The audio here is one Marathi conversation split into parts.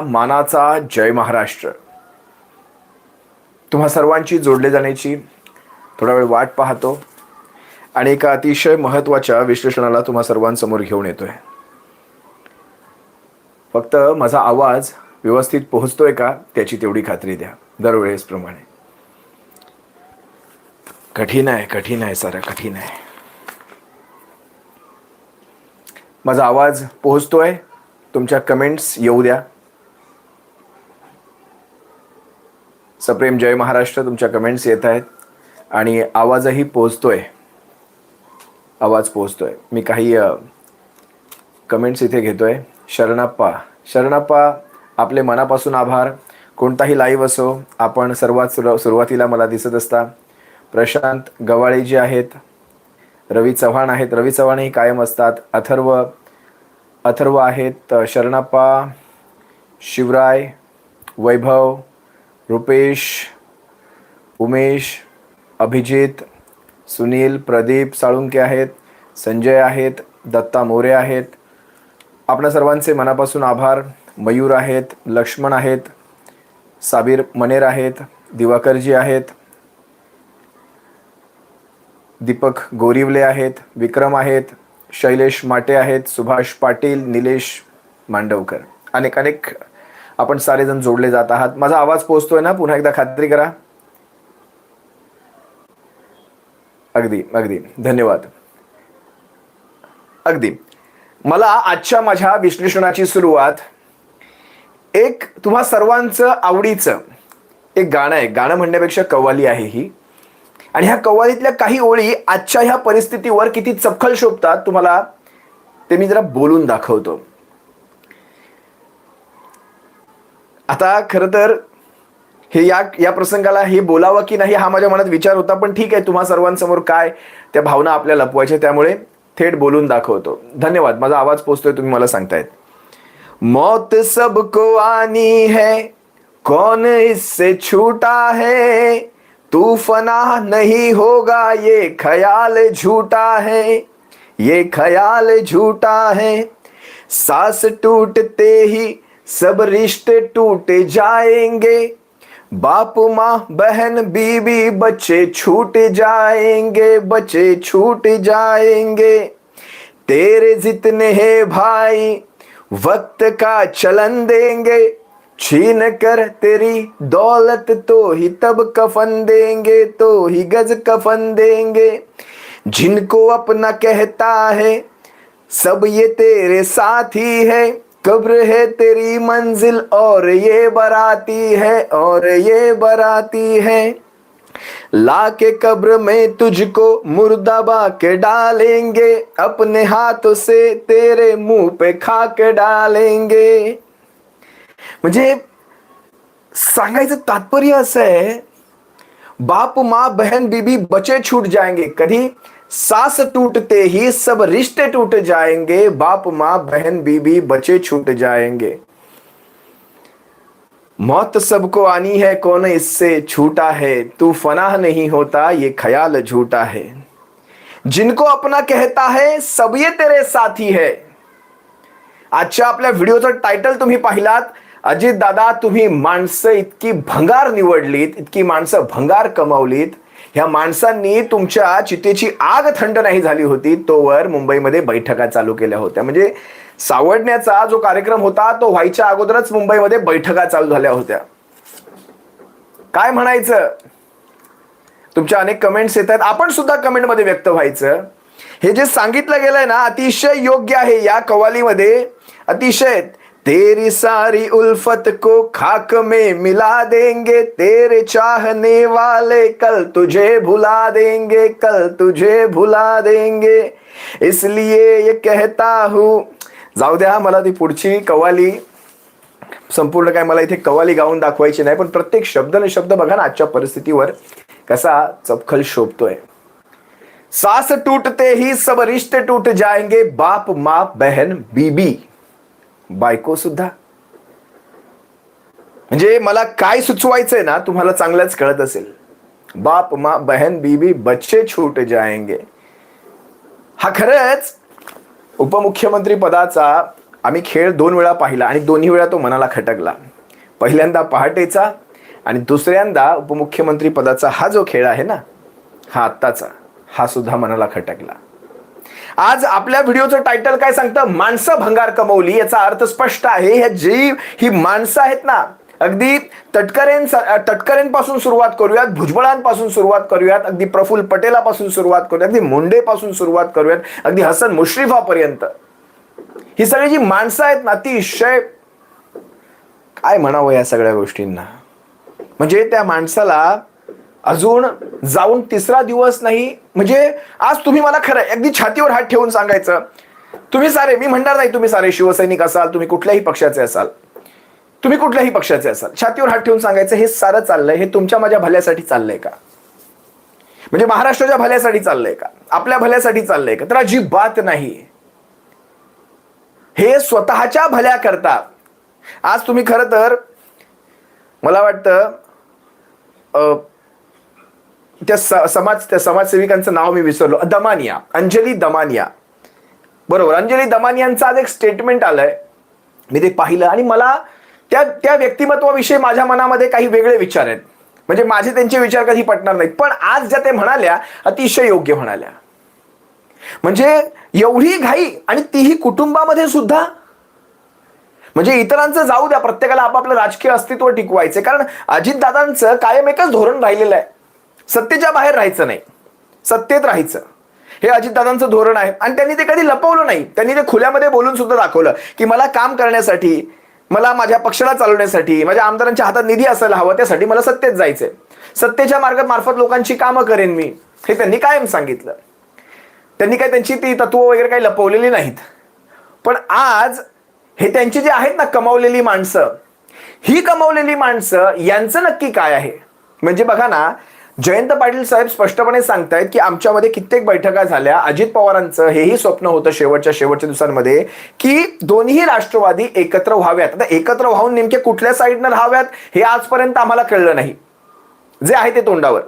मानाचा जय महाराष्ट्र. तुम्हा सर्वांची जोडले जाण्याची थोडा वेळ वाट पाहतो आणि एका अतिशय महत्त्वाच्या विश्लेषणाला तुम्हा सर्वांसमोर घेऊन येतोय. फक्त माझा आवाज व्यवस्थित पोहोचतोय का त्याची तेवढी खात्री द्या दरवेळेसप्रमाणे. कठीण आहे कठीण आहे सारा कठीण आहे. माझा आवाज पोहोचतोय तुमच्या कमेंट्स येऊ द्या. सप्रेम जय महाराष्ट्र तुमच्या कमेंट्स येत आहेत. आणि आवाजही पोचतोय आवाज पोचतोय मी काही कमेंट्स इथे घेतोय. शरणाप्पा. शरणाप्पा आपले मनापासून आभार. कोणताही लाईव्ह असो आपण सर्वात सुरू सुरुवातीला मला दिसत असता. प्रशांत गवाळे जे आहेत रवी चव्हाण आहेत. रवी चव्हाणही कायम असतात. अथर्व अथर्व आहेत शरणाप्पा शिवराय वैभव रुपेश उमेश अभिजित सुनील प्रदीप साळुंके आहेत संजय आहेत दत्ता मोरे आहेत. आपणा सर्वांचे मनापासून आभार. मयूर आहेत लक्ष्मण आहेत साबीर मनेर आहेत दिवाकरजी आहेत दीपक गोरिवले आहेत विक्रम आहेत शैलेश माटे आहेत सुभाष पाटील निलेश मांडवकर. अनेक अनेक आपण सारेजण जोडले जात आहात. माझा आवाज पोहोचतोय ना? पुन्हा एकदा खात्री करा. अगदी अगदी. धन्यवाद. अगदी. मला आजच्या माझ्या विश्लेषणाची सुरुवात एक तुम्हा सर्वांचं आवडीचं एक गाणं आहे. गाणं म्हणण्यापेक्षा कव्वाली आहे ही. आणि ह्या कव्वालीतल्या काही ओळी आजच्या ह्या परिस्थितीवर किती चपखल शोभतात तुम्हाला ते मी जरा बोलून दाखवतो. आता खरं तर हे या या प्रसंगाला हे बोलावं की नाही हा माझ्या मनात विचार होता पण ठीक आहे तुम्हा सर्वांसमोर काय त्या भावना आपल्या लपवायच्या त्यामुळे थेट बोलून दाखवतो. धन्यवाद माझा आवाज पोचतोय तुम्ही मला सांगतायत. मौत सबको आनी है कौन इससे छूटा है? तू फना नहीं होगा ये ख्याल झूठा है ये ख्याल झूठा है। सांस टूटते ही सब रिश्ते टूट जाएँगे। बाप, माँ, बहन बीबी बच्चे छूट जाएँगे, बच्चे छूट जाएँगे। तेरे जितने हैं भाई, वक्त का चलन देंगे। छीन कर तेरी दौलत तो ही तब कफन देंगे तो ही गज कफन देंगे। जिनको अपना कहता है, सब ये तेरे साथी है। कब्र है तेरी मंजिल और ये बराती है, और ये बराती है। ला के कब्र में तुझको मुर्दाबा के डालेंगे, अपने हाथों से तेरे मुँह पे खा के डालेंगे म्हणजे सांगायचं तात्पर्य असं आहे बाप, माँ, बहन, बीबी बचे छूट जाएँगे कधी सास टूटते ही सब रिश्ते टूट जाएँगे, बाप, माँ, बहन, बीबी बचे छूट जाएँगे। मौत सबको आनी है, कौन इससे छूटा है? तू फनाह नहीं होता, ये ख्याल झूठा है। जिनको अपना कहता है, सब ये तेरे साथी है। आजच्या आपल्या व्हिडिओचं टायटल तुम्ही पाहिलात, अजित दादा, तुम्ही माणसं इतकी भंगार निवडलीत, इतकी माणसं भंगार कमावलीत ह्या माणसांनी तुमच्या चितेची आग थंड नाही झाली होती तोवर मुंबईमध्ये बैठका चालू केल्या होत्या. म्हणजे सावडण्याचा जो कार्यक्रम होता तो व्हायच्या अगोदरच मुंबईमध्ये बैठका चालू झाल्या होत्या. काय म्हणायचं? तुमच्या अनेक कमेंट्स येत आहेत. आपण सुद्धा कमेंटमध्ये व्यक्त व्हायचं. हे जे सांगितलं गेलंय ना अतिशय योग्य आहे या कवालीमध्ये अतिशय तेरी सारी उल्फत को खाक में मिला देंगे, तेरे चाहने वाले कल तुझे भुला देंगे, कल तुझे भुला देंगे। इसलिए ये कहता हूँ, जाऊ द्या मला ती पुढची कवाली संपूर्ण काय मला इथे कवाली गाऊन दाखवायची नाही, पण प्रत्येक शब्द न शब्द बघा ना आजच्या परिस्थितीवर कसा चपखल शोभतोय. सास टूटते ही, सब रिश्ते टूट जाएँगे, बाप माँ बहन बीबी. बायको सुद्धा. म्हणजे मला काय सुचवायचंय ना तुम्हाला चांगलंच कळत असेल. बाप माँ बहन बीबी बच्चे छूट जायंगे हा खरंच उपमुख्यमंत्री पदाचा आम्ही खेळ दोन वेळा पाहिला आणि दोन्ही वेळा तो मनाला खटकला. पहिल्यांदा पहाटेचा आणि दुसऱ्यांदा उपमुख्यमंत्री पदाचा हा जो खेळ आहे ना हा आत्ताचा हा सुद्धा मनाला खटकला. आज आपल्या व्हिडिओचं टायटल काय सांगतं? माणसं भंगार कमवली याचा अर्थ स्पष्ट आहे. ह्या जी ही माणसं आहेत ना अगदी तटकरें तटकरेंपासून सुरुवात करूयात भुजबळांपासून सुरुवात करूयात अगदी प्रफुल्ल पटेलापासून सुरुवात करूयात अगदी मुंडेपासून सुरुवात करूयात अगदी हसन मुश्रीफापर्यंत. ही सगळी जी माणसं आहेत ना अतिशय काय म्हणावं या सगळ्या गोष्टींना? म्हणजे त्या माणसाला अजून जाऊन तिसरा दिवस नाही म्हणजे आज तुम्ही मला खरं आहे, अगदी छातीवर हात ठेवून सांगायचं. तुम्ही सारे मी म्हणणार नाही तुम्ही सारे शिवसैनिक असाल तुम्ही कुठल्याही पक्षाचे असाल. तुम्ही कुठल्याही पक्षाचे असाल. छातीवर हात ठेवून सांगायचं हे सारं चाललंय हे तुमच्या माझ्या भल्यासाठी चाललंय का? म्हणजे महाराष्ट्राच्या भल्यासाठी चाललंय का? आपल्या भल्यासाठी चाललंय का? तर अजिबात नाही. हे स्वतःच्या भल्या करता आज तुम्ही खरं तर मला वाटतं त्या स- समाज त्या समाजसेविकांचं नाव मी विसरलो. दमानिया. अंजली दमानिया. बरोबर. अंजली दमानियांचं आज एक स्टेटमेंट आलंय. मी ते पाहिलं आणि मला त्या त्या व्यक्तिमत्वाविषयी माझ्या मनामध्ये काही वेगळे विचार आहेत. म्हणजे माझे त्यांचे विचार कधी पटणार नाहीत. पण आज ज्या ते म्हणाल्या अतिशय योग्य म्हणाल्या. म्हणजे एवढी घाई आणि तीही कुटुंबामध्ये सुद्धा म्हणजे इतरांचं जाऊ द्या प्रत्येकाला आपापलं राजकीय अस्तित्व टिकवायचे कारण अजितदादांचं कायम एकच धोरण राहिलेलं आहे. सत्तेच्या बाहेर राहायचं नाही. सत्तेत राहायचं. हे अजितदादांचं धोरण आहे. आणि त्यांनी ते कधी लपवलं नाही. त्यांनी ते खुल्यामध्ये बोलून सुद्धा दाखवलं की मला काम करण्यासाठी मला माझ्या पक्षाला चालवण्यासाठी माझ्या आमदारांच्या हातात निधी असायला हवा त्यासाठी मला सत्तेत जायचंय. सत्तेच्या मार्गात मार्फत लोकांची कामं करेन मी. हे त्यांनी कायम सांगितलं. त्यांनी काय त्यांची ती तत्व वगैरे काही लपवलेली नाहीत. पण आज हे त्यांची जी आहेत ना कमावलेली माणसं ही कमावलेली माणसं यांचं नक्की काय आहे? म्हणजे बघा ना जयंत पाटील साहेब स्पष्टपणे सांगतायत की आमच्यामध्ये कित्येक बैठका झाल्या. अजित पवारांचं हेही स्वप्न होतं शेवटच्या शेवटच्या दिवसांमध्ये की दोन्ही राष्ट्रवादी एकत्र व्हाव्यात. आता एकत्र व्हावून नेमके कुठल्या साईडनं राहाव्यात हे आजपर्यंत आम्हाला कळलं नाही. जे आहे ते तोंडावर.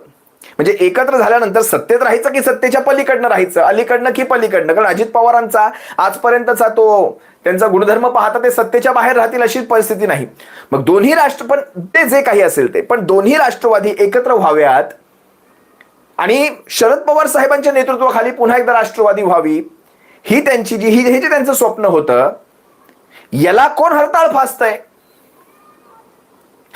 म्हणजे एकत्र झाल्यानंतर सत्तेत राहायचं की सत्तेच्या पलीकडनं राहायचं? अलीकडनं की पलीकडनं? कारण अजित पवारांचा आजपर्यंतचा तो त्यांचा गुणधर्म पाहता ते सत्तेच्या बाहेर राहतील अशी परिस्थिती नाही. मग दोन्ही राष्ट्र पण ते जे काही असेल ते पण दोन्ही राष्ट्रवादी एकत्र व्हाव्यात आणि शरद पवार साहेबांच्या नेतृत्वाखाली पुन्हा एकदा राष्ट्रवादी व्हावी ही त्यांची जी ही हे जे त्यांचं स्वप्न होतं याला कोण हरताळ फासतंय?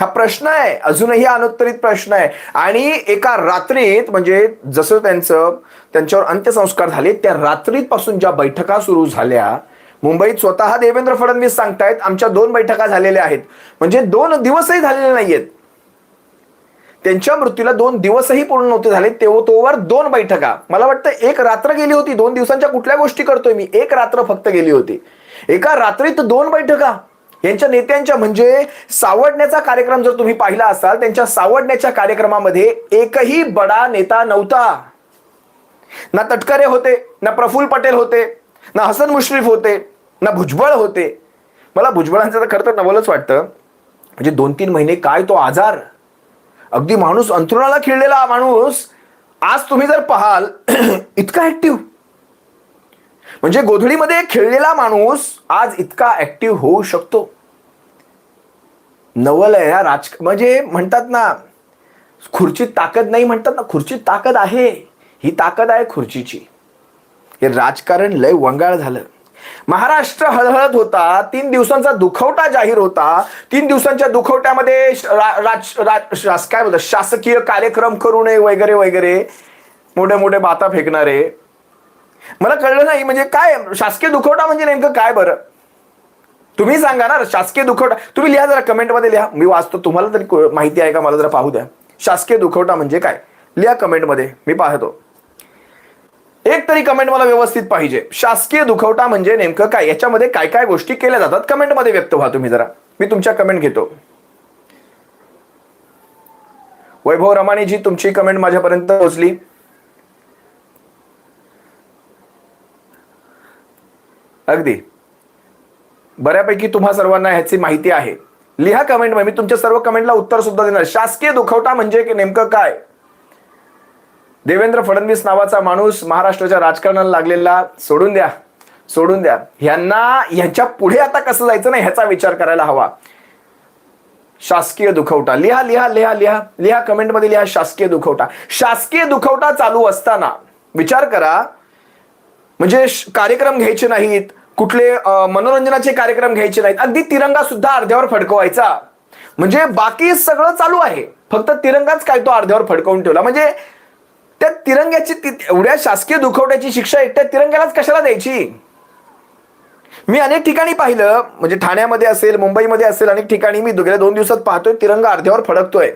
हा प्रश्न आहे. अजूनही अनुत्तरित प्रश्न आहे. आणि एका रात्रीत म्हणजे जसं त्यांचं त्यांच्यावर अंत्यसंस्कार झाले त्या रात्रीत पासून ज्या बैठका सुरू झाल्या मुंबईत स्वतः देवेंद्र फडणवीस सांगतायत आमच्या दोन बैठका झालेल्या आहेत. म्हणजे दोन दिवसही झालेले नाहीयेत. त्यांच्या मृत्यूला दोन दिवसही पूर्ण नव्हते झाले तेव्हा तोवर दोन बैठका. मला वाटतं एक रात्र गेली होती. दोन दिवसांच्या कुठल्या गोष्टी करतोय मी? एक रात्र फक्त गेली होती. एका रात्रीत दोन बैठका. यांच्या नेत्यांच्या म्हणजे सावडण्याचा कार्यक्रम जर तुम्ही पाहिला असाल त्यांच्या सावडण्याच्या कार्यक्रमामध्ये एकही बडा नेता नव्हता. ना तटकरे होते ना प्रफुल्ल पटेल होते ना हसन मुश्रीफ होते ना भुजबळ होते. मला भुजबळांचं तर खरं तर नवलच वाटतं. म्हणजे दोन तीन महिने काय तो आजार? अगदी माणूस अंथरुणाला खिळलेला माणूस. आज तुम्ही जर पाहाल इतका ऍक्टिव्ह म्हणजे गोधडीमध्ये खेळलेला माणूस आज इतका ऍक्टिव्ह होऊ शकतो. नवलय ह्या राज म्हणजे म्हणतात ना खुर्चीत ताकद नाही म्हणतात ना खुर्चीत ताकद आहे. ही ताकद आहे खुर्चीची. हे राजकारण लय वंगाळ झालं. महाराष्ट्र हळहळत होता तीन दिवसांचा दुखवटा जाहीर होता. तीन दिवसांच्या दुखवट्यामध्ये श- रा- राज राज- शास- काय बोलतात शासकीय कार्यक्रम करू नये वगैरे वगैरे. मोठे मोठे बाता फेकणारे. मला कळलं नाही म्हणजे काय शासकीय दुखवटा म्हणजे नेमकं काय बरं? तुम्ही सांगा ना शासकीय दुखवटा तुम्ही लिहा जरा कमेंटमध्ये लिहा. मी वाचतो तुम्हाला तरी माहिती आहे का? मला जरा पाहू द्या. शासकीय दुखवटा म्हणजे काय? लिहा कमेंटमध्ये मी पाहतो. एक तरी कमेंट मला व्यवस्थित पाहिजे. शासकीय दुखवटा म्हणजे नेमकं काय? याच्यामध्ये काय काय गोष्टी केल्या जातात? कमेंटमध्ये व्यक्त व्हा तुम्ही जरा. मी तुमच्या कमेंट घेतो. वैभव रमाणीजी तुमची कमेंट माझ्यापर्यंत पोहोचली. अगदी. बऱ्यापैकी तुम्हा सर्वांना ह्याची माहिती आहे. लिहा कमेंट मी तुमच्या सर्व कमेंटला उत्तर सुद्धा देणार. शासकीय दुखवटा म्हणजे की नेमकं काय? देवेंद्र फडणवीस नावाचा माणूस महाराष्ट्राच्या राजकारणाला लागलेला सोडून द्या. सोडून द्या. ह्यांना ह्यांच्या पुढे आता कसं जायचं नाही ह्याचा विचार करायला हवा. शासकीय दुखवटा लिहा लिहा लिहा लिहा. लिहा कमेंटमध्ये लिहा शासकीय दुखवटा शासकीय दुखवटा चालू असताना विचार करा. म्हणजे कार्यक्रम घ्यायचे नाहीत. कुठले मनोरंजनाचे कार्यक्रम घ्यायचे नाहीत. अगदी तिरंगा सुद्धा अर्ध्यावर फडकवायचा. म्हणजे बाकी सगळं चालू आहे. फक्त तिरंगाच काय तो अर्ध्यावर फडकवून ठेवला. म्हणजे त्या तिरंग्याची एवढ्या शासकीय दुखवट्याची शिक्षा एकट्या तिरंग्यालाच कशाला द्यायची? मी अनेक ठिकाणी पाहिलं म्हणजे ठाण्यामध्ये असेल मुंबईमध्ये असेल अनेक ठिकाणी मी गेल्या दोन दिवसात पाहतोय तिरंगा अर्ध्यावर फडकतोय.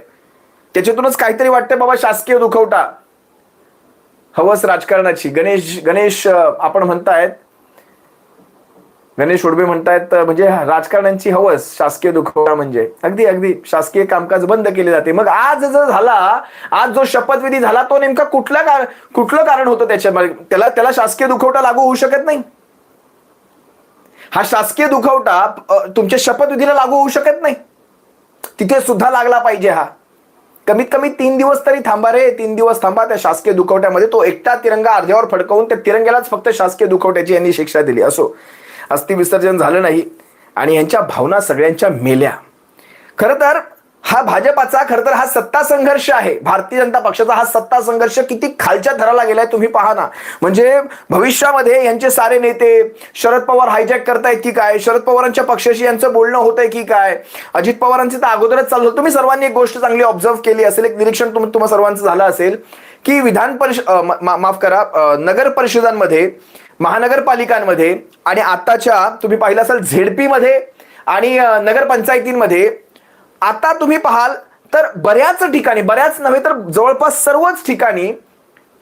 त्याच्यातूनच काहीतरी वाटतंय बाबा शासकीय दुखवटा. हवस राजकारणाची. गणेश गणेश आपण म्हणतायत गणेश उडबे म्हणतायत म्हणजे राजकारण्यांची हवस शासकीय दुखवटा म्हणजे. अगदी अगदी. शासकीय कामकाज बंद केले जाते. मग आज जो झाला आज जो शपथविधी झाला तो नेमका कुठला कार- कुठलं कारण होतं त्याच्या त्याला त्याला शासकीय दुखवटा लागू होऊ शकत नाही. हा शासकीय दुखवटा तुमच्या शपथविधीला लागू होऊ शकत नाही. तिथे सुद्धा लागला पाहिजे हा. कमीत कमी तीन दिवस तरी थांबा रे. तीन दिवस थांबा त्या शासकीय दुखवट्यामध्ये. तो एकटा तिरंगा अर्ध्यावर फडकवून त्या तिरंग्यालाच फक्त शासकीय दुखवट्याची यांनी शिक्षा दिली. असो. अस्थि विसर्जन झालं नाही आणि यांच्या भावना सगळ्यांच्या मेल्या. खरं तर हा भाजपाचा खरं तर हा सत्ता संघर्ष आहे. भारतीय जनता पक्षाचा हा सत्ता संघर्ष किती खालच्या थराला गेलाय तुम्ही पहा ना. म्हणजे भविष्यामध्ये यांचे सारे नेते शरद पवार हायजॅक करतायत की काय? शरद पवारांच्या पक्षाशी यांचं बोलणं होतंय की काय? अजित पवारांचे तर अगोदरच चाललं होतं. तुम्ही सर्वांनी एक गोष्ट चांगली ऑब्झर्व केली असेल एक निरीक्षण तुम तुम्हा सर्वांचं झालं असेल की विधान परिषद माफ करा नगर परिषदांमध्ये महानगरपालिकांमध्ये आणि आताच्या तुम्ही पाहिलं असाल झेडपीमध्ये आणि नगरपंचायतींमध्ये आता तुम्ही पाहाल तर बऱ्याच ठिकाणी बऱ्याच नव्हे तर जवळपास सर्वच ठिकाणी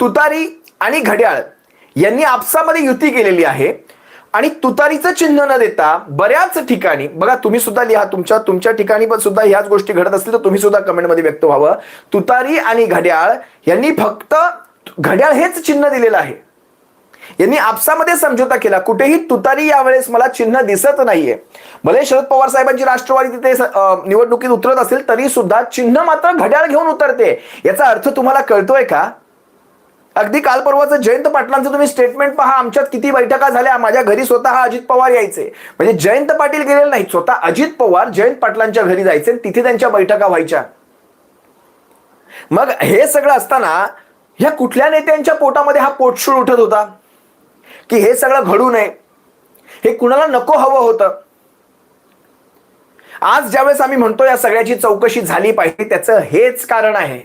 तुतारी आणि घड्याळ यांनी आपसामध्ये युती केलेली आहे. आणि तुतारीचं चिन्ह न देता बऱ्याच ठिकाणी बघा तुम्ही सुद्धा लिहा तुमच्या तुमच्या ठिकाणी पण सुद्धा ह्याच गोष्टी घडत असतील तर तुम्ही सुद्धा कमेंटमध्ये व्यक्त व्हावं. तुतारी आणि घड्याळ यांनी फक्त घड्याळ हेच चिन्ह दिलेलं आहे. यांनी आपसामध्ये समझोता केला. कुठेही तुतारी यावेळेस मला चिन्ह दिसत नाहीये. भले शरद पवार साहेबांची राष्ट्रवादी तिथे निवडणुकीत उतरत असेल तरी सुद्धा चिन्ह मात्र घड्याळ घेऊन उतरते. याचा अर्थ तुम्हाला कळतोय का? अगदी काल परवाचं जयंत पाटलांचं तुम्ही स्टेटमेंट पहा. आमच्यात किती बैठका झाल्या. माझ्या घरी स्वतः अजित पवार यायचे. म्हणजे जयंत पाटील गेलेले नाहीत. स्वतः अजित पवार जयंत पाटलांच्या घरी जायचे तिथे त्यांच्या बैठका व्हायच्या. मग हे सगळं असताना ह्या कुठल्या नेत्यांच्या पोटामध्ये हा पोटशूळ उठत होता? की हे सगळं घडू नये. हे कुणाला नको हवं होतं. आज ज्यावेळेस आम्ही म्हणतो या सगळ्याची चौकशी झाली पाहिजे त्याचं हेच कारण आहे.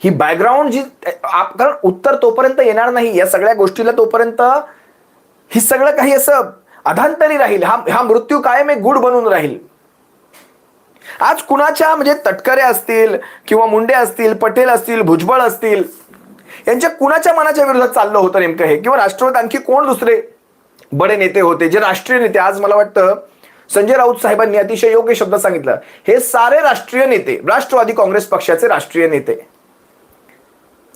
ही बॅकग्राऊंड जी कारण उत्तर तोपर्यंत येणार नाही या सगळ्या गोष्टीला तोपर्यंत ही सगळं काही असं अधांतरी राहील. हा हा मृत्यू कायम एक गुड बनून राहील. आज कुणाच्या म्हणजे तटकरे असतील किंवा मुंडे असतील पटेल असतील भुजबळ असतील यांच्या कुणाच्या मनाच्या विरोधात चाललं होतं नेमकं हे? किंवा राष्ट्रवाद आणखी कोण दुसरे बडे नेते होते जे राष्ट्रीय नेते? आज मला वाटतं संजय राऊत साहेबांनी अतिशय योग्य शब्द सांगितलं. हे सारे राष्ट्रीय नेते राष्ट्रवादी काँग्रेस पक्षाचे राष्ट्रीय नेते.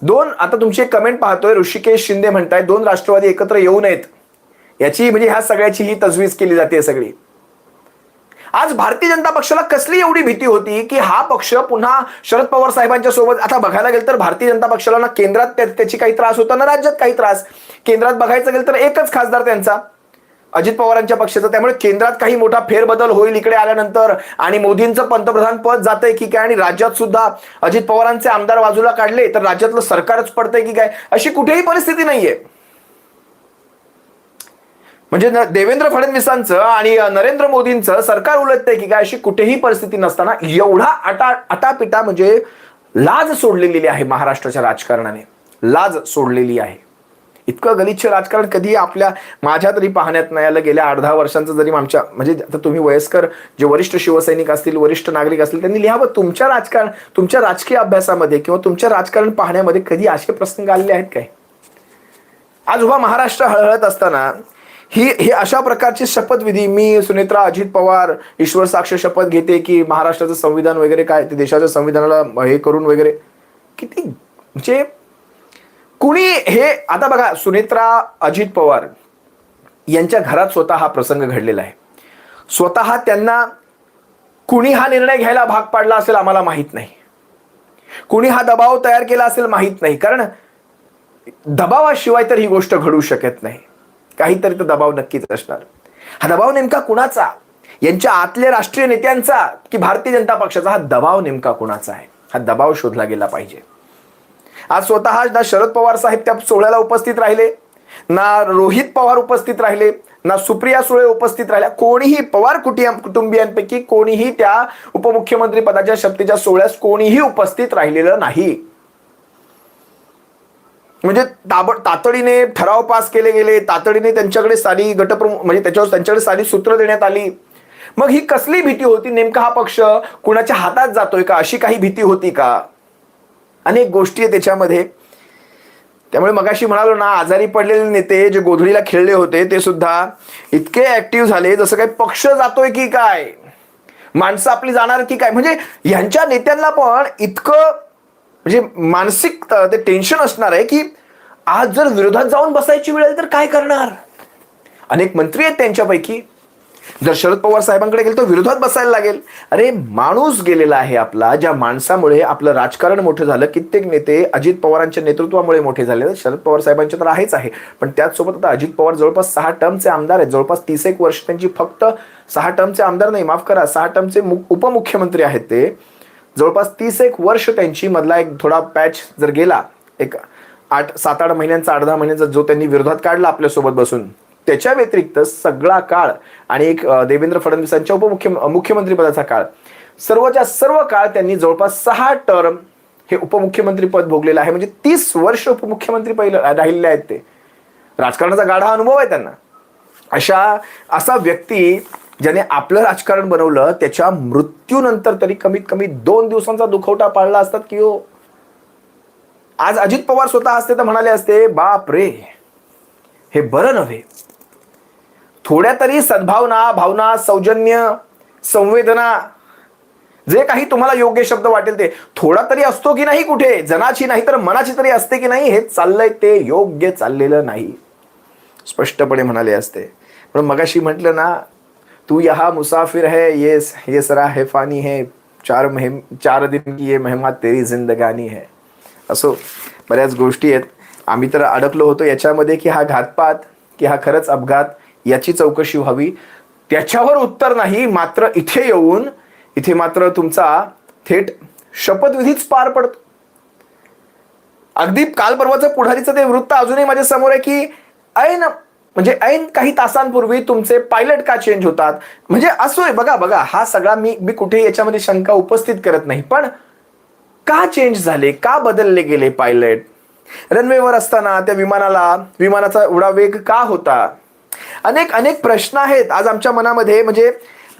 दोन आता तुमची एक कमेंट पाहतोय ऋषिकेश शिंदे म्हणताय दोन राष्ट्रवादी एकत्र येऊ नयेत. याची म्हणजे ह्या सगळ्याची ही तजवीज केली जाते सगळी. आज भारतीय जनता पक्षाला कसली एवढी भीती होती की हा पक्ष पुन्हा शरद पवार साहेबांच्या सोबत आता बघायला गेलं तर भारतीय जनता पक्षाला ना केंद्रात त्याची काही त्रास होता ना राज्यात काही त्रास. केंद्रात बघायचं गेलं तर एकच खासदार त्यांचा अजित पवारांच्या पक्षाचा. त्यामुळे केंद्रात काही मोठा फेरबदल होईल इकडे आल्यानंतर आणि मोदींचं पंतप्रधान पद जातंय की काय? आणि राज्यात सुद्धा अजित पवारांचे आमदार बाजूला काढले तर राज्यातलं सरकारच पडतंय की काय? अशी कुठेही परिस्थिती नाहीये. म्हणजे देवेंद्र फडणवीसांचं आणि नरेंद्र मोदींचं सरकार उलटतंय की काय अशी कुठेही परिस्थिती नसताना एवढा अटा अटापिटा म्हणजे लाज सोडलेली आहे महाराष्ट्राच्या राजकारणाने. लाज सोडलेली आहे. इतकं गलिच्छ राजकारण कधी आपल्या माझ्या तरी पाहण्यात नाही आलं. गेल्या अर्धा वर्षांचं जरी आमच्या म्हणजे आता तुम्ही वयस्कर जे वरिष्ठ शिवसैनिक असतील वरिष्ठ नागरिक असतील त्यांनी लिहावं तुमच्या राजकारण तुमच्या राजकीय अभ्यासामध्ये किंवा तुमच्या राजकारण पाहण्यामध्ये कधी असे प्रसंग आलेले आहेत काय? आज उभा महाराष्ट्र हळहळत असताना ही हे अशा प्रकारची शपथविधी मी सुनेत्रा अजित पवार ईश्वर साक्ष शपथ घेते की महाराष्ट्राचं संविधान वगैरे काय ते देशाच्या संविधानाला हे करून वगैरे. किती म्हणजे कुणी हे आता बघा सुनेत्रा अजित पवार यांच्या घरात स्वतः हा प्रसंग घडलेला आहे. स्वतः त्यांना कुणी हा निर्णय घ्यायला भाग पाडला असेल आम्हाला माहीत नाही. कुणी हा दबाव तयार केला असेल माहीत नाही. कारण दबावाशिवाय तर ही गोष्ट घडू शकत नाही. काहीतरी तर दबाव नक्कीच असणार. हा दबाव नेमका कुणाचा? यांच्या आतल्या राष्ट्रीय नेत्यांचा की भारतीय जनता पक्षाचा? हा दबाव नेमका कुणाचा आहे? हा दबाव शोधला गेला पाहिजे. आज स्वतः ना शरद पवार साहेब त्या सोहळ्याला उपस्थित राहिले ना रोहित पवार उपस्थित राहिले ना सुप्रिया सुळे उपस्थित राहिल्या कोणीही पवार कुटिया कुटुंबियांपैकी कोणीही त्या उपमुख्यमंत्री पदाच्या शक्तीच्या सोहळ्यास कोणीही उपस्थित राहिलेलं नाही. म्हणजे ताबड तातडीने ठराव पास केले गेले तातडीने त्यांच्याकडे सारी गटप्रमुख म्हणजे त्याच्यावर त्यांच्याकडे सारी सूत्र देण्यात आली. मग ही कसली भीती होती? नेमका हा पक्ष कुणाच्या हातात जातोय का? अशी काही भीती होती का? अनेक गोष्टी आहे त्याच्यामध्ये. त्यामुळे मगाशी म्हणालो ना आजारी पडलेले नेते जे गोधडीला खेळले होते ते सुद्धा इतके ऍक्टिव्ह झाले जसं काही पक्ष जातोय की काय? माणसं आपली जाणार की काय? म्हणजे ह्यांच्या नेत्यांना पण इतकं म्हणजे मानसिक ते टेन्शन असणार आहे की आज जर विरोधात जाऊन बसायची वेळ आली तर काय करणार? अनेक मंत्री आहेत त्यांच्यापैकी. जर शरद पवार साहेबांकडे गेले तर विरोधात बसायला लागेल. अरे माणूस गेलेला आहे आपला ज्या माणसामुळे आपलं राजकारण मोठं झालं. कित्येक नेते अजित पवारांच्या नेतृत्वामुळे मोठे झाले. शरद पवार साहेबांचे तर आहेच आहे. पण त्याचसोबत आता अजित पवार जवळपास सहा टर्मचे आमदार आहेत. जवळपास तीस एक वर्ष त्यांची फक्त सहा टर्मचे आमदार नाही माफ करा सहा टर्मचे उपमुख्यमंत्री आहेत ते. जवळपास तीस एक वर्ष त्यांची मधला एक थोडा पॅच जर गेला एक आठ सात आठ महिन्यांचा आठ दहा महिन्यांचा जो त्यांनी विरोधात काढला आपल्यासोबत बसून त्याच्या व्यतिरिक्त सगळा काळ आणि एक देवेंद्र फडणवीसांच्या उपमुख्य मुख्यमंत्रीपदाचा काळ सर्वच्या सर्व काळ त्यांनी जवळपास सहा टर्म हे उपमुख्यमंत्री पद भोगलेलं आहे. म्हणजे तीस वर्ष उपमुख्यमंत्री पहिलं राहिलेले आहेत ते. राजकारणाचा गाढा अनुभव आहे त्यांना. अशा असा व्यक्ती ज्याने आपलं राजकारण बनवलं त्याच्या मृत्यूनंतर तरी कमीत कमी दोन दिवसांचा दुखवटा पाळला असतात की हो. आज अजित पवार स्वतः असते तर म्हणाले असते बाप रे हे बरं नव्हे. थोड्या तरी सद्भावना भावना सौजन्य संवेदना जे काही तुम्हाला योग्य शब्द वाटेल ते. थोडा तरी असतो की नाही कुठे? जनाची नाही तर मनाची तरी असते की नाही? हे चाललंय ते योग्य चाललेलं नाही. स्पष्टपणे म्हणाले असते. पण मगाशी म्हटलं ना तू यहाँ मुसाफिर है ये ये सरा है फानी है। चार महिम चार दिन की ये मेहमा तेरी जिंदगानी है। असो बऱ्याच गोष्टी आहेत. आम्ही तर अडकलो होतो याच्यामध्ये की हा घातपात की हा खरंच अपघात याची चौकशी व्हावी. त्याच्यावर उत्तर नाही मात्र इथे येऊन इथे मात्र तुमचा थेट शपथविधीच पार पडतो. अगदी काल परवाचं पुढारीचं ते वृत्त अजूनही माझ्यासमोर आहे की ऐन म्हणजे ऐन काही तासांपूर्वी तुमचे पायलट का चेंज होतात? म्हणजे असोय बघा बघा हा सगळा मी मी कुठे याच्यामध्ये शंका उपस्थित करत नाही. पण का चेंज झाले? का बदलले गेले पायलट? रनवेवर असताना त्या विमानाला विमानाचा एवढा वेग का होता? अनेक अनेक प्रश्न आहेत. आज आमच्या मनामध्ये म्हणजे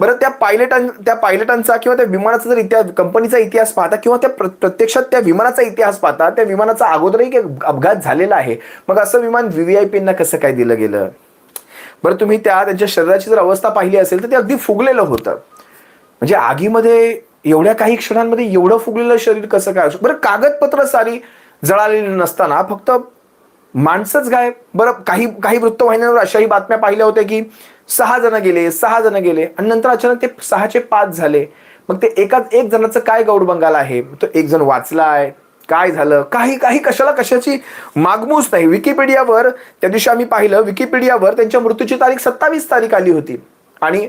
बरं त्या पायलटां त्या पायलटांचा किंवा त्या विमानाचा जर इतिहास कंपनीचा इतिहास पाहता किंवा त्या प्रत्यक्षात त्या विमानाचा इतिहास पाहता त्या विमानाचा अगोदरही अपघात झालेला आहे. मग असं विमान व्हीव्हीआयपींना कसं काय दिलं गेलं? बरं तुम्ही त्या त्यांच्या शरीराची जर अवस्था पाहिली असेल तर ते अगदी फुगलेलं होतं. म्हणजे आगीमध्ये एवढ्या काही क्षणांमध्ये एवढं फुगलेलं शरीर कसं काय बरं कागदपत्र सारी जळालेली नसताना फक्त माणसंच गायब. बरं काही काही वृत्तवाहिन्यांवर अशाही बातम्या पाहिल्या होत्या की सहा जण गेले सहा जण गेले आणि नंतर अचानक ते सहाचे पाच झाले. मग ते एकाच एक जणाचं काय गौडबंगाल आहे? तो एक जण वाचलाय. काय झालं? काही काही कशाला कशाची मागमूस नाही. विकिपीडियावर त्या दिवशी आम्ही पाहिलं विकिपीडियावर त्यांच्या मृत्यूची तारीख सत्तावीस तारीख आली होती. आणि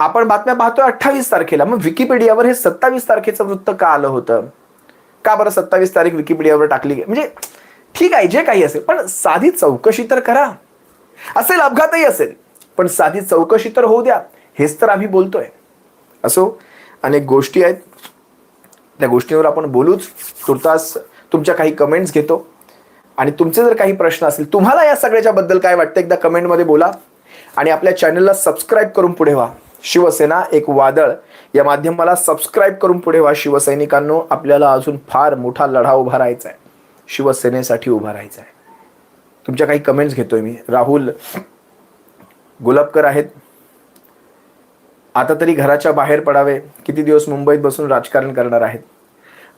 आपण बातम्या पाहतोय अठ्ठावीस तारखेला. मग विकिपीडियावर हे सत्तावीस तारखेचं वृत्त का आलं होतं? का बरं सत्तावीस तारीख विकिपीडियावर टाकली? म्हणजे ठीक आहे जे काही असेल पण साधी चौकशी तर करा. असेल अपघातही असेल पण साधी चौकशी तर होऊ द्या. हेच तर आम्ही बोलतोय. असो अनेक गोष्टी आहेत. त्या गोष्टींवर आपण बोलूच. तुर्तास तुमच्या काही कमेंट्स घेतो. आणि तुमचे जर काही प्रश्न असतील तुम्हाला या सगळ्याच्या बद्दल काय वाटतं एकदा कमेंटमध्ये बोला. आणि आपल्या चॅनलला सबस्क्राईब करून पुढे व्हा. शिवसेना एक वादळ. या माध्यमाला सबस्क्राईब करून पुढे व्हा शिवसैनिकांनो. आपल्याला अजून फार मोठा लढा उभा राहायचा आहे. शिवसेनेसाठी उभा राहायचा आहे. तुमच्या काही कमेंट्स घेतोय मी. राहुल गुलाबकर आहेत. आता तरी घराच्या बाहेर पडावे. किती दिवस मुंबईत बसून राजकारण करणार आहेत?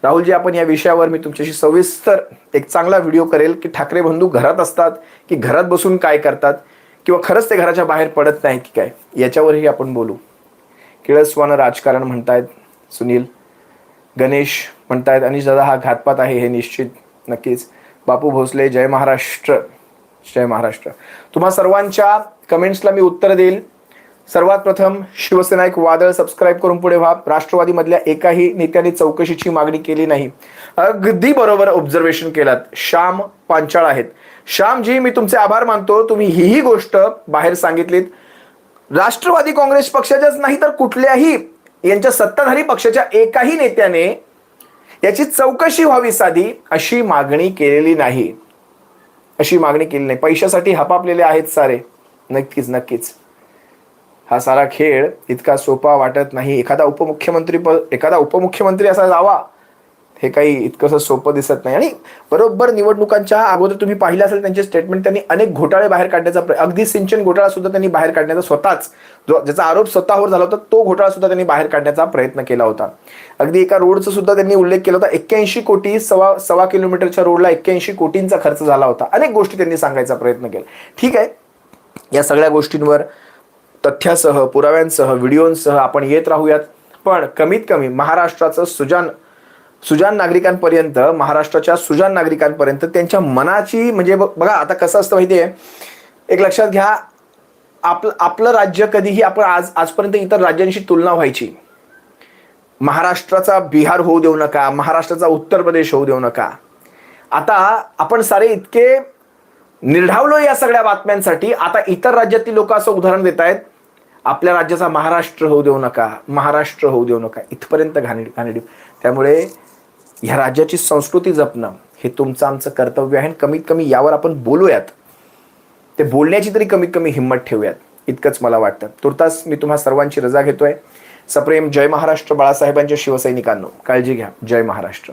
राहुलजी आपण या विषयावर मी तुमच्याशी सविस्तर एक चांगला व्हिडिओ करेल की ठाकरे बंधू घरात असतात की घरात बसून काय करतात? किंवा खरंच ते घराच्या बाहेर पडत नाही की काय? याच्यावरही आपण बोलू. किळसवानं राजकारण म्हणतायत सुनील. गणेश म्हणतायत अनिश दादा हा घातपात आहे हे निश्चित. नक्कीच. बापू भोसले जय महाराष्ट्र. जय महाराष्ट्र. तुम्हा सर्वांच्या कमेंट्सला मी उत्तर देईल. सर्वात प्रथम शिवसेना एक वादळ सबस्क्राईब करून पुढे व्हा. राष्ट्रवादीमधल्या एकाही नेत्याने चौकशीची मागणी केली नाही. अगदी बरोबर ऑब्झर्वेशन केलात. श्याम पांचाळ आहेत. श्यामजी मी तुमचे आभार मानतो. तुम्ही हीही गोष्ट बाहेर सांगितलीत. राष्ट्रवादी काँग्रेस पक्षाच्याच नाही तर कुठल्याही यांच्या सत्ताधारी पक्षाच्या एकाही नेत्याने याची चौकशी व्हावी साधी अशी मागणी केलेली नाही. अशी मागणी केली नाही. पैशासाठी हपापलेले आहेत सारे. नक्कीच नक्कीच. हा सारा खेळ इतका सोपा वाटत नाही. एखादा उपमुख्यमंत्री पद एखादा उपमुख्यमंत्री असा जावा हे काही इतकंसं सोपं दिसत नाही. आणि बरोबर निवडणुकांच्या अगोदर तुम्ही पाहिलं असेल त्यांचे स्टेटमेंट त्यांनी अनेक घोटाळे बाहेर काढण्याचा प्र- अगदी सिंचन घोटाळा सुद्धा त्यांनी बाहेर काढण्याचा स्वतःच. जो ज्याचा आरोप स्वतःवर झाला होता तो घोटाळा सुद्धा त्यांनी बाहेर काढण्याचा प्रयत्न केला होता. अगदी एका रोडचा सुद्धा त्यांनी उल्लेख केला होता. एक्क्याऐंशी कोटी सवा सवा किलोमीटरच्या रोडला एक्क्याऐंशी कोटींचा खर्च झाला होता. अनेक गोष्टी त्यांनी सांगायचा प्रयत्न केला. ठीक आहे. या सगळ्या गोष्टींवर तथ्यासह पुराव्यांसह व्हिडिओंसह आपण येत राहूयात. पण कमीत कमी महाराष्ट्राचं सुजान सुजान नागरिकांपर्यंत महाराष्ट्राच्या सुजान नागरिकांपर्यंत त्यांच्या मनाची म्हणजे बघा आता कसं असतं माहिती आहे? एक लक्षात घ्या आपलं आपलं राज्य कधीही आपण आज आजपर्यंत इतर राज्यांशी तुलना व्हायची. महाराष्ट्राचा बिहार होऊ देऊ नका महाराष्ट्राचा उत्तर प्रदेश होऊ देऊ नका. आता आपण सारे इतके निर्ढावलो या सगळ्या बातम्यांसाठी आता इतर राज्यातील लोक असं उदाहरण देत आहेत आपल्या राज्याचा महाराष्ट्र होऊ देऊ नका महाराष्ट्र होऊ देऊ नका इथपर्यंत घाणे घाणेडी त्यामुळे ह्या राज्याची संस्कृती जपणं हे तुमचं आमचं कर्तव्य आहे. आणि कमीत कमी यावर आपण बोलूयात. ते बोलण्याची तरी कमीत कमी हिंमत ठेवूयात. इतकंच मला वाटतं. तुर्तास मी तुम्हा सर्वांची रजा घेतोय. सप्रेम जय महाराष्ट्र बाळासाहेबांच्या शिवसैनिकांनो. काळजी घ्या. जय महाराष्ट्र.